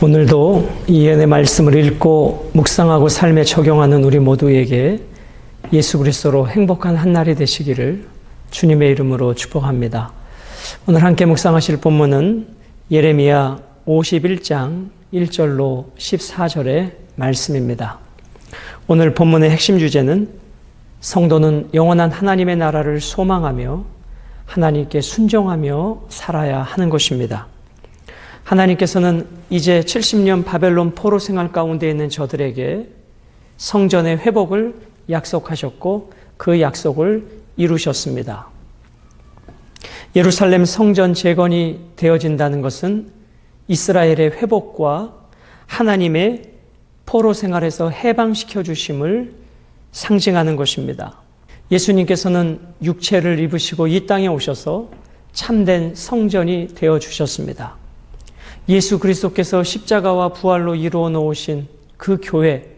오늘도 이연의 말씀을 읽고 묵상하고 삶에 적용하는 우리 모두에게 예수 그리스도로 행복한 한 날이 되시기를 주님의 이름으로 축복합니다. 오늘 함께 묵상하실 본문은 예레미야 51장 1절로 14절의 말씀입니다. 오늘 본문의 핵심 주제는 성도는 영원한 하나님의 나라를 소망하며 하나님께 순종하며 살아야 하는 것입니다. 하나님께서는 이제 70년 바벨론 포로 생활 가운데 있는 저들에게 성전의 회복을 약속하셨고 그 약속을 이루셨습니다. 예루살렘 성전 재건이 되어진다는 것은 이스라엘의 회복과 하나님의 포로 생활에서 해방시켜 주심을 상징하는 것입니다. 예수님께서는 육체를 입으시고 이 땅에 오셔서 참된 성전이 되어 주셨습니다. 예수 그리스도께서 십자가와 부활로 이루어 놓으신 그 교회,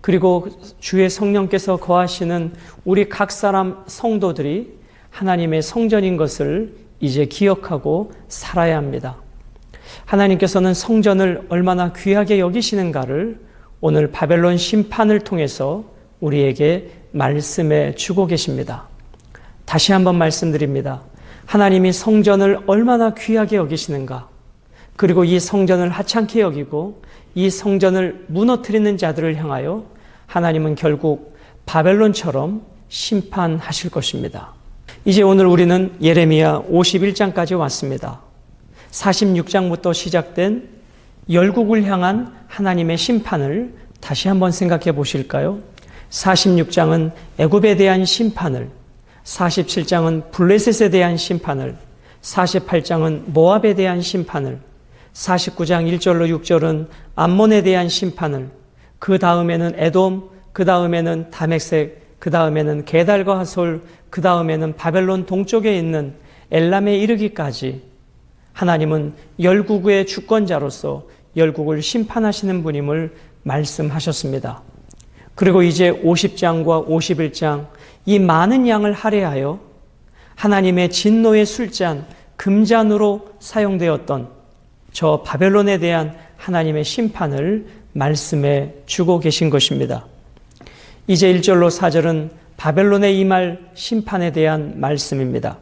그리고 주의 성령께서 거하시는 우리 각 사람 성도들이 하나님의 성전인 것을 이제 기억하고 살아야 합니다. 하나님께서는 성전을 얼마나 귀하게 여기시는가를 오늘 바벨론 심판을 통해서 우리에게 말씀해 주고 계십니다. 다시 한번 말씀드립니다. 하나님이 성전을 얼마나 귀하게 여기시는가. 그리고 이 성전을 하찮게 여기고 이 성전을 무너뜨리는 자들을 향하여 하나님은 결국 바벨론처럼 심판하실 것입니다. 이제 오늘 우리는 예레미야 51장까지 왔습니다. 46장부터 시작된 열국을 향한 하나님의 심판을 다시 한번 생각해 보실까요? 46장은 애굽에 대한 심판을, 47장은 블레셋에 대한 심판을, 48장은 모압에 대한 심판을, 49장 1절로 6절은 암몬에 대한 심판을, 그 다음에는 에돔, 그 다음에는 다맥색, 그 다음에는 게달과 하솔, 그 다음에는 바벨론 동쪽에 있는 엘람에 이르기까지 하나님은 열국의 주권자로서 열국을 심판하시는 분임을 말씀하셨습니다. 그리고 이제 50장과 51장 이 많은 양을 할애하여 하나님의 진노의 술잔 금잔으로 사용되었던 저 바벨론에 대한 하나님의 심판을 말씀해 주고 계신 것입니다. 이제 1절로 4절은 바벨론의 이말 심판에 대한 말씀입니다.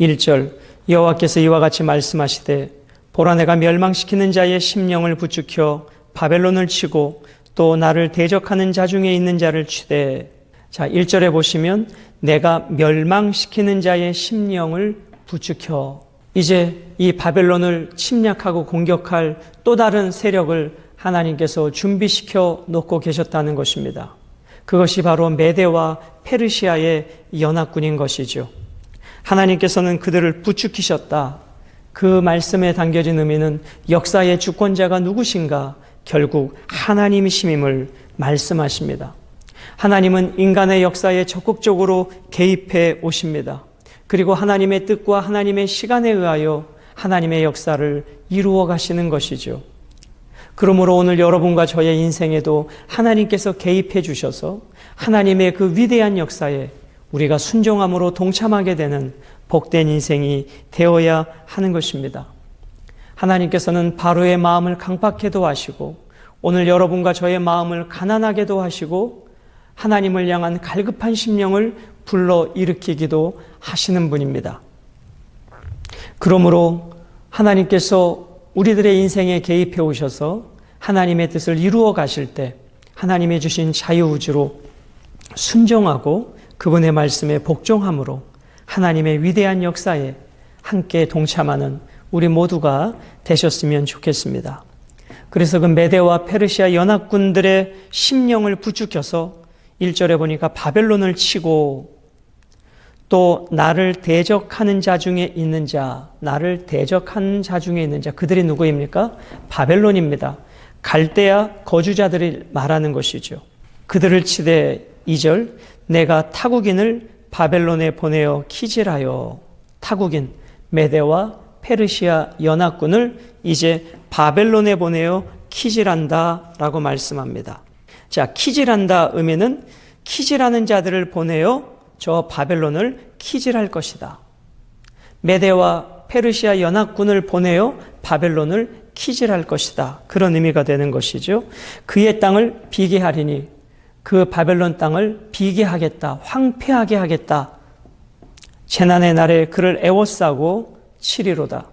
1절 여호와께서 이와 같이 말씀하시되 보라 내가 멸망시키는 자의 심령을 부추켜 바벨론을 치고 또 나를 대적하는 자 중에 있는 자를 치되 자 1절에 보시면 내가 멸망시키는 자의 심령을 부추켜 이제 이 바벨론을 침략하고 공격할 또 다른 세력을 하나님께서 준비시켜 놓고 계셨다는 것입니다. 그것이 바로 메대와 페르시아의 연합군인 것이죠. 하나님께서는 그들을 부추기셨다. 그 말씀에 담겨진 의미는 역사의 주권자가 누구신가? 결국 하나님이심임을 말씀하십니다. 하나님은 인간의 역사에 적극적으로 개입해 오십니다. 그리고 하나님의 뜻과 하나님의 시간에 의하여 하나님의 역사를 이루어 가시는 것이죠. 그러므로 오늘 여러분과 저의 인생에도 하나님께서 개입해 주셔서 하나님의 그 위대한 역사에 우리가 순종함으로 동참하게 되는 복된 인생이 되어야 하는 것입니다. 하나님께서는 바로의 마음을 강팍해도 하시고 오늘 여러분과 저의 마음을 가난하게도 하시고 하나님을 향한 갈급한 심령을 불러 일으키기도 하시는 분입니다. 그러므로 하나님께서 우리들의 인생에 개입해 오셔서 하나님의 뜻을 이루어 가실 때 하나님의 주신 자유우주로 순종하고 그분의 말씀에 복종함으로 하나님의 위대한 역사에 함께 동참하는 우리 모두가 되셨으면 좋겠습니다. 그래서 그 메대와 페르시아 연합군들의 심령을 부추겨서 1절에 보니까 바벨론을 치고 또 나를 대적하는 자 중에 있는 자, 나를 대적하는 자 중에 있는 자, 그들이 누구입니까? 바벨론입니다. 갈대아 거주자들이 말하는 것이죠. 그들을 치되 2절, 내가 타국인을 바벨론에 보내어 키질하여 타국인 메대와 페르시아 연합군을 이제 바벨론에 보내어 키질한다 라고 말씀합니다. 자, 키질한다 의미는 키질하는 자들을 보내어 저 바벨론을 키질할 것이다. 메대와 페르시아 연합군을 보내어 바벨론을 키질할 것이다. 그런 의미가 되는 것이죠. 그의 땅을 비게 하리니 그 바벨론 땅을 비게 하겠다. 황폐하게 하겠다. 재난의 날에 그를 애워싸고 치리로다.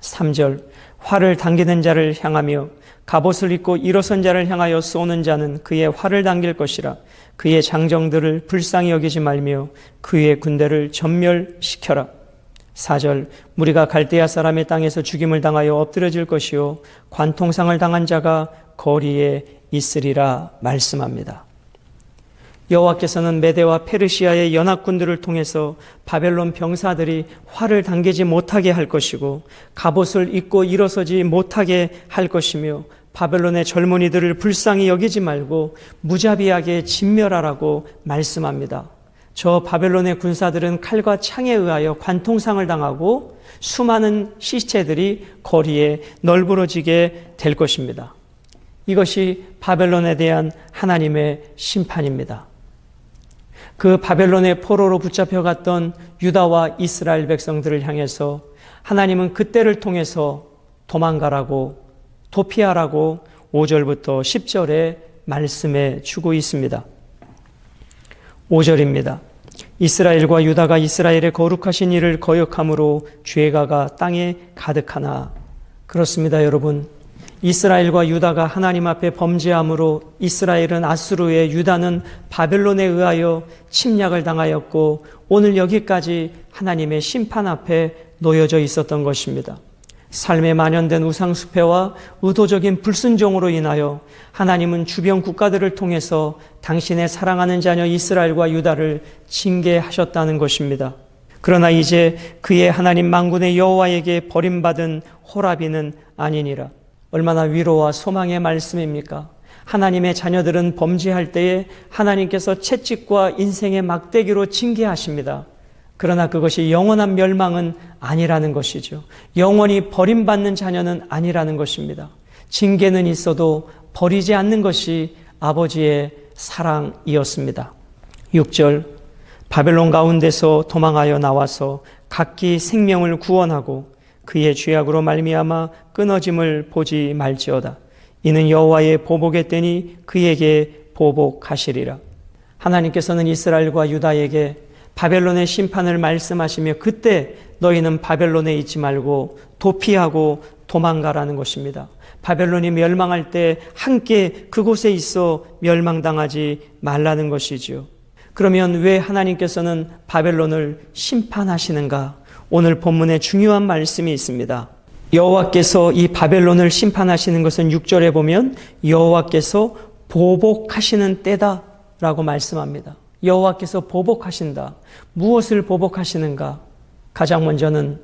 3절 활을 당기는 자를 향하며 갑옷을 입고 일어선 자를 향하여 쏘는 자는 그의 활을 당길 것이라 그의 장정들을 불쌍히 여기지 말며 그의 군대를 전멸시켜라. 4절 무리가 갈대아 사람의 땅에서 죽임을 당하여 엎드려질 것이요 관통상을 당한 자가 거리에 있으리라 말씀합니다. 여호와께서는 메대와 페르시아의 연합군들을 통해서 바벨론 병사들이 활을 당기지 못하게 할 것이고 갑옷을 입고 일어서지 못하게 할 것이며 바벨론의 젊은이들을 불쌍히 여기지 말고 무자비하게 진멸하라고 말씀합니다. 저 바벨론의 군사들은 칼과 창에 의하여 관통상을 당하고 수많은 시체들이 거리에 널브러지게 될 것입니다. 이것이 바벨론에 대한 하나님의 심판입니다. 그 바벨론의 포로로 붙잡혀갔던 유다와 이스라엘 백성들을 향해서 하나님은 그때를 통해서 도망가라고 도피하라고 5절부터 10절에 말씀해 주고 있습니다. 5절입니다. 이스라엘과 유다가 이스라엘의 거룩하신 일을 거역함으로 죄가가 땅에 가득하나 그렇습니다, 여러분. 이스라엘과 유다가 하나님 앞에 범죄함으로 이스라엘은 아수르에 유다는 바벨론에 의하여 침략을 당하였고 오늘 여기까지 하나님의 심판 앞에 놓여져 있었던 것입니다. 삶에 만연된 우상수패와 의도적인 불순종으로 인하여 하나님은 주변 국가들을 통해서 당신의 사랑하는 자녀 이스라엘과 유다를 징계하셨다는 것입니다. 그러나 이제 그의 하나님 망군의 여호와에게 버림받은 호라비는 아니니라. 얼마나 위로와 소망의 말씀입니까? 하나님의 자녀들은 범죄할 때에 하나님께서 채찍과 인생의 막대기로 징계하십니다. 그러나 그것이 영원한 멸망은 아니라는 것이죠. 영원히 버림받는 자녀는 아니라는 것입니다. 징계는 있어도 버리지 않는 것이 아버지의 사랑이었습니다. 6절 바벨론 가운데서 도망하여 나와서 각기 생명을 구원하고 그의 죄악으로 말미암아 끊어짐을 보지 말지어다. 이는 여호와의 보복의 때니 그에게 보복하시리라. 하나님께서는 이스라엘과 유다에게 바벨론의 심판을 말씀하시며 그때 너희는 바벨론에 있지 말고 도피하고 도망가라는 것입니다. 바벨론이 멸망할 때 함께 그곳에 있어 멸망당하지 말라는 것이지요. 그러면 왜 하나님께서는 바벨론을 심판하시는가? 오늘 본문에 중요한 말씀이 있습니다. 여호와께서 이 바벨론을 심판하시는 것은 6절에 보면 여호와께서 보복하시는 때다라고 말씀합니다. 여호와께서 보복하신다. 무엇을 보복하시는가? 가장 먼저는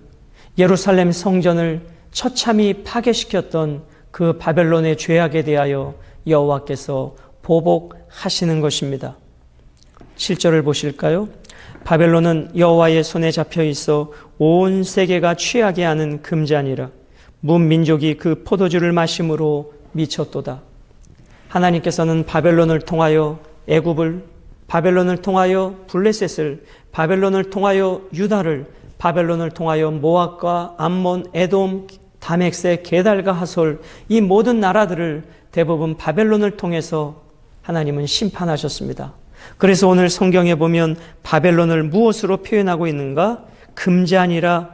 예루살렘 성전을 처참히 파괴시켰던 그 바벨론의 죄악에 대하여 여호와께서 보복하시는 것입니다. 7절을 보실까요? 바벨론은 여호와의 손에 잡혀 있어 온 세계가 취하게 하는 금잔이라 문 민족이 그 포도주를 마심으로 미쳤도다. 하나님께서는 바벨론을 통하여 애굽을 바벨론을 통하여 블레셋을 바벨론을 통하여 유다를 바벨론을 통하여 모압과 암몬, 에돔, 다멕세, 게달과 하솔 이 모든 나라들을 대부분 바벨론을 통해서 하나님은 심판하셨습니다. 그래서 오늘 성경에 보면 바벨론을 무엇으로 표현하고 있는가? 금잔이라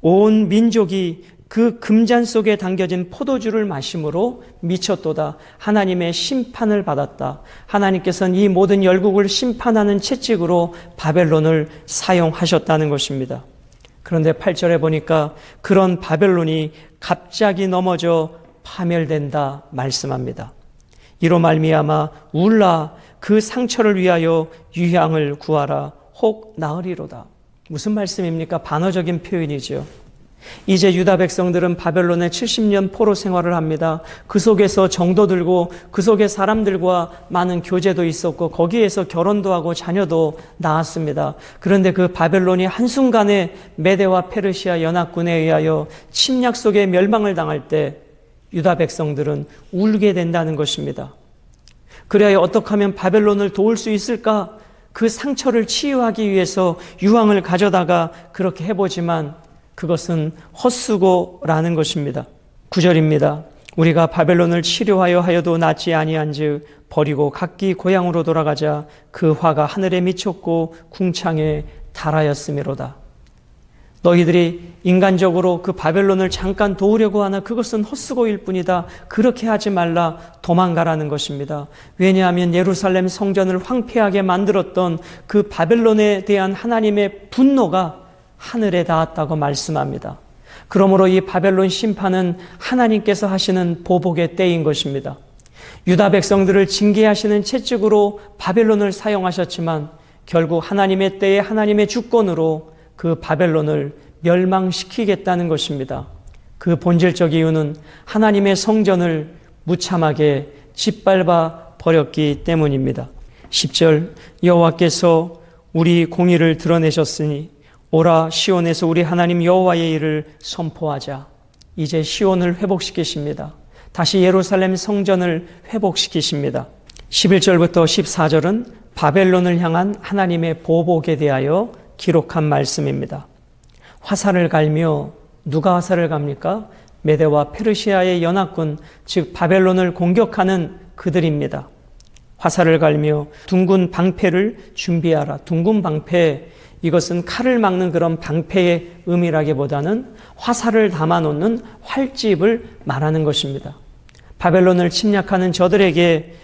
온 민족이 그 금잔 속에 담겨진 포도주를 마심으로 미쳤도다. 하나님의 심판을 받았다. 하나님께서는 이 모든 열국을 심판하는 채찍으로 바벨론을 사용하셨다는 것입니다. 그런데 8절에 보니까 그런 바벨론이 갑자기 넘어져 파멸된다 말씀합니다. 이로 말미암아 울라 그 상처를 위하여 유향을 구하라 혹 나으리로다. 무슨 말씀입니까? 반어적인 표현이죠. 이제 유다 백성들은 바벨론에 70년 포로 생활을 합니다. 그 속에서 정도 들고 그 속에 사람들과 많은 교제도 있었고 거기에서 결혼도 하고 자녀도 낳았습니다. 그런데 그 바벨론이 한순간에 메대와 페르시아 연합군에 의하여 침략 속에 멸망을 당할 때 유다 백성들은 울게 된다는 것입니다. 그래야 어떻게 하면 바벨론을 도울 수 있을까? 그 상처를 치유하기 위해서 유황을 가져다가 그렇게 해보지만 그것은 헛수고라는 것입니다. 구절입니다. 우리가 바벨론을 치료하여 하여도 낫지 아니한즉 버리고 각기 고향으로 돌아가자 그 화가 하늘에 미쳤고 궁창에 달하였음이로다. 너희들이 인간적으로 그 바벨론을 잠깐 도우려고 하나 그것은 헛수고일 뿐이다. 그렇게 하지 말라. 도망가라는 것입니다. 왜냐하면 예루살렘 성전을 황폐하게 만들었던 그 바벨론에 대한 하나님의 분노가 하늘에 닿았다고 말씀합니다. 그러므로 이 바벨론 심판은 하나님께서 하시는 보복의 때인 것입니다. 유다 백성들을 징계하시는 채찍으로 바벨론을 사용하셨지만 결국 하나님의 때에 하나님의 주권으로 그 바벨론을 멸망시키겠다는 것입니다. 그 본질적 이유는 하나님의 성전을 무참하게 짓밟아 버렸기 때문입니다. 10절 여호와께서 우리 공의를 드러내셨으니 오라 시온에서 우리 하나님 여호와의 일을 선포하자. 이제 시온을 회복시키십니다. 다시 예루살렘 성전을 회복시키십니다. 11절부터 14절은 바벨론을 향한 하나님의 보복에 대하여 기록한 말씀입니다. 화살을 갈며 누가 화살을 갑니까? 메대와 페르시아의 연합군, 즉 바벨론을 공격하는 그들입니다. 화살을 갈며 둥근 방패를 준비하라. 둥근 방패, 이것은 칼을 막는 그런 방패의 의미라기보다는 화살을 담아놓는 활집을 말하는 것입니다. 바벨론을 침략하는 저들에게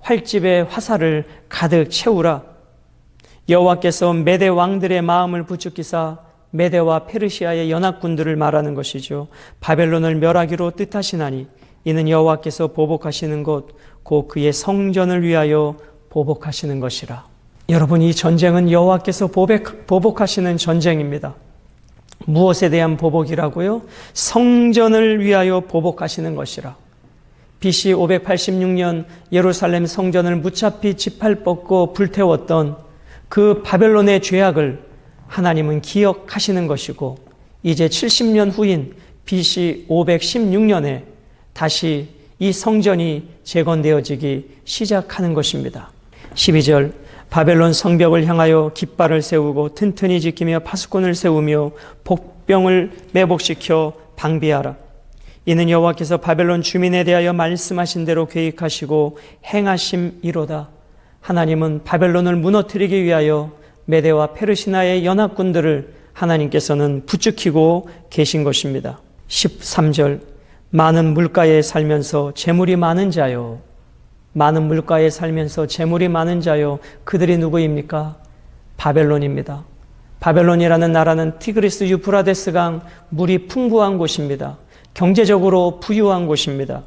활집의 화살을 가득 채우라. 여호와께서 메대 왕들의 마음을 부추기사 메대와 페르시아의 연합군들을 말하는 것이죠. 바벨론을 멸하기로 뜻하시나니 이는 여호와께서 보복하시는 것, 곧 그의 성전을 위하여 보복하시는 것이라. 여러분 이 전쟁은 여호와께서 보복하시는 전쟁입니다. 무엇에 대한 보복이라고요? 성전을 위하여 보복하시는 것이라. BC 586년 예루살렘 성전을 무차피 뻗고 불태웠던 그 바벨론의 죄악을 하나님은 기억하시는 것이고 이제 70년 후인 BC 516년에 다시 이 성전이 재건되어지기 시작하는 것입니다. 12절 바벨론 성벽을 향하여 깃발을 세우고 튼튼히 지키며 파수꾼을 세우며 복병을 매복시켜 방비하라. 이는 여호와께서 바벨론 주민에 대하여 말씀하신 대로 계획하시고 행하심이로다. 하나님은 바벨론을 무너뜨리기 위하여 메대와 페르시나의 연합군들을 하나님께서는 부추기고 계신 것입니다. 13절 많은 물가에 살면서 재물이 많은 자요. 많은 물가에 살면서 재물이 많은 자요. 그들이 누구입니까? 바벨론입니다. 바벨론이라는 나라는 티그리스 유프라데스 강 물이 풍부한 곳입니다. 경제적으로 부유한 곳입니다.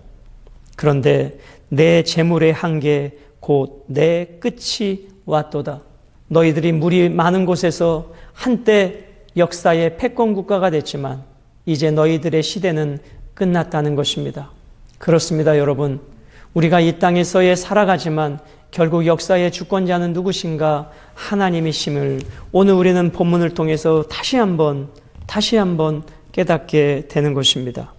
그런데 내 재물의 한계 곧 내 끝이 왔도다. 너희들이 물이 많은 곳에서 한때 역사의 패권 국가가 됐지만 이제 너희들의 시대는 끝났다는 것입니다. 그렇습니다, 여러분. 우리가 이 땅에서의 살아가지만 결국 역사의 주권자는 누구신가? 하나님이심을 오늘 우리는 본문을 통해서 다시 한번 다시 한번 깨닫게 되는 것입니다.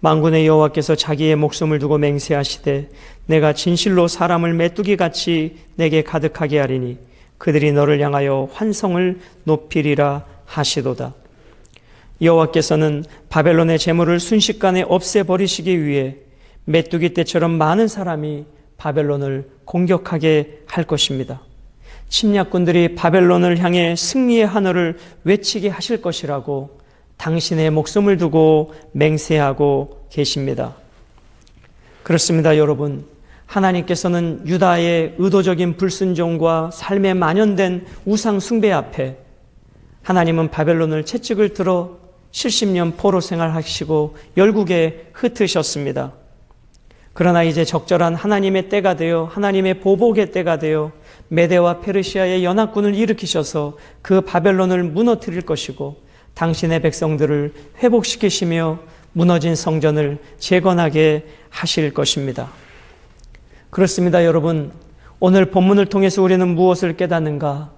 만군의 여호와께서 자기의 목숨을 두고 맹세하시되 내가 진실로 사람을 메뚜기 같이 내게 가득하게 하리니 그들이 너를 향하여 환성을 높이리라 하시도다. 여호와께서는 바벨론의 재물을 순식간에 없애버리시기 위해 메뚜기 때처럼 많은 사람이 바벨론을 공격하게 할 것입니다. 침략군들이 바벨론을 향해 승리의 하늘을 외치게 하실 것이라고 당신의 목숨을 두고 맹세하고 계십니다. 그렇습니다, 여러분. 하나님께서는 유다의 의도적인 불순종과 삶에 만연된 우상 숭배 앞에 하나님은 바벨론을 채찍을 들어 70년 포로 생활하시고 열국에 흩으셨습니다. 그러나 이제 적절한 하나님의 때가 되어 하나님의 보복의 때가 되어 메대와 페르시아의 연합군을 일으키셔서 그 바벨론을 무너뜨릴 것이고 당신의 백성들을 회복시키시며 무너진 성전을 재건하게 하실 것입니다. 그렇습니다, 여러분. 오늘 본문을 통해서 우리는 무엇을 깨닫는가?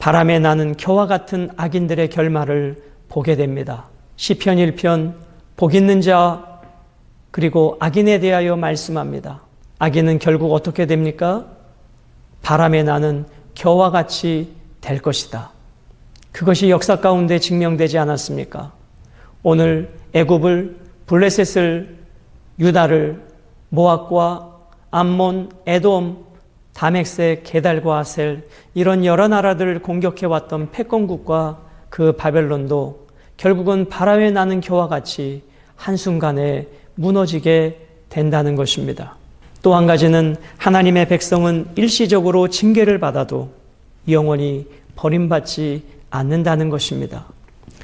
바람에 나는 겨와 같은 악인들의 결말을 보게 됩니다. 시편 1편 복 있는 자 그리고 악인에 대하여 말씀합니다. 악인은 결국 어떻게 됩니까? 바람에 나는 겨와 같이 될 것이다. 그것이 역사 가운데 증명되지 않았습니까? 오늘 애굽을 블레셋을 유다를 모압과 암몬, 에돔, 다멕세, 게달과 아셀 이런 여러 나라들을 공격해 왔던 패권국과 그 바벨론도 결국은 바람에 나는 겨와 같이 한순간에 무너지게 된다는 것입니다. 또 한 가지는 하나님의 백성은 일시적으로 징계를 받아도 영원히 버림받지 않는다는 것입니다.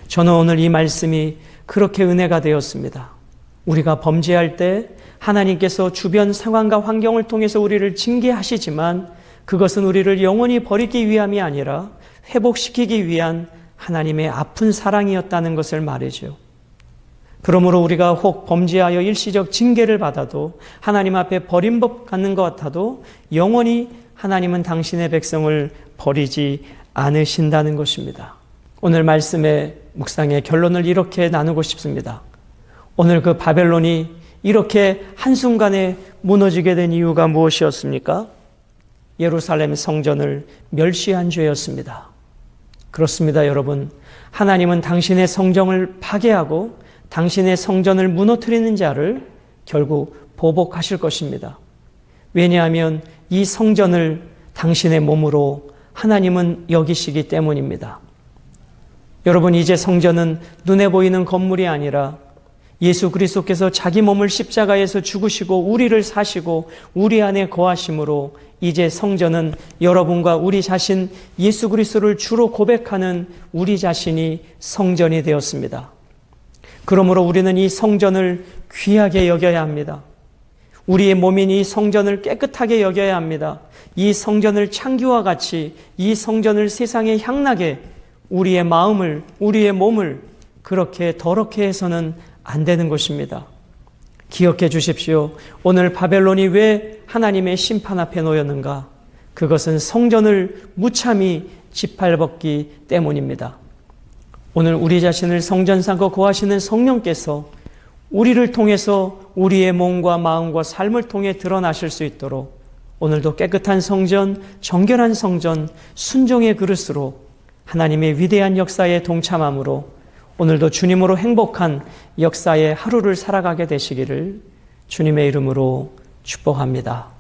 저는 오늘 이 말씀이 그렇게 은혜가 되었습니다. 우리가 범죄할 때 하나님께서 주변 상황과 환경을 통해서 우리를 징계하시지만 그것은 우리를 영원히 버리기 위함이 아니라 회복시키기 위한 하나님의 아픈 사랑이었다는 것을 말이죠. 그러므로 우리가 혹 범죄하여 일시적 징계를 받아도 하나님 앞에 버림법 갖는 것 같아도 영원히 하나님은 당신의 백성을 버리지 않으신다는 것입니다. 오늘 말씀의 묵상의 결론을 이렇게 나누고 싶습니다. 오늘 그 바벨론이 이렇게 한순간에 무너지게 된 이유가 무엇이었습니까? 예루살렘 성전을 멸시한 죄였습니다. 그렇습니다, 여러분. 하나님은 당신의 성정을 파괴하고 당신의 성전을 무너뜨리는 자를 결국 보복하실 것입니다. 왜냐하면 이 성전을 당신의 몸으로 하나님은 여기시기 때문입니다. 여러분, 이제 성전은 눈에 보이는 건물이 아니라 예수 그리스도께서 자기 몸을 십자가에서 죽으시고 우리를 사시고 우리 안에 거하심으로 이제 성전은 여러분과 우리 자신 예수 그리스도를 주로 고백하는 우리 자신이 성전이 되었습니다. 그러므로 우리는 이 성전을 귀하게 여겨야 합니다. 우리의 몸인 이 성전을 깨끗하게 여겨야 합니다. 이 성전을 창기와 같이 이 성전을 세상에 향나게 우리의 마음을, 우리의 몸을 그렇게 더럽게 해서는 안 되는 것입니다. 기억해 주십시오. 오늘 바벨론이 왜 하나님의 심판 앞에 놓였는가? 그것은 성전을 무참히 짓밟았기 때문입니다. 오늘 우리 자신을 성전 삼고 거하시는 성령께서 우리를 통해서 우리의 몸과 마음과 삶을 통해 드러나실 수 있도록 오늘도 깨끗한 성전, 정결한 성전, 순종의 그릇으로 하나님의 위대한 역사에 동참함으로 오늘도 주님으로 행복한 역사의 하루를 살아가게 되시기를 주님의 이름으로 축복합니다.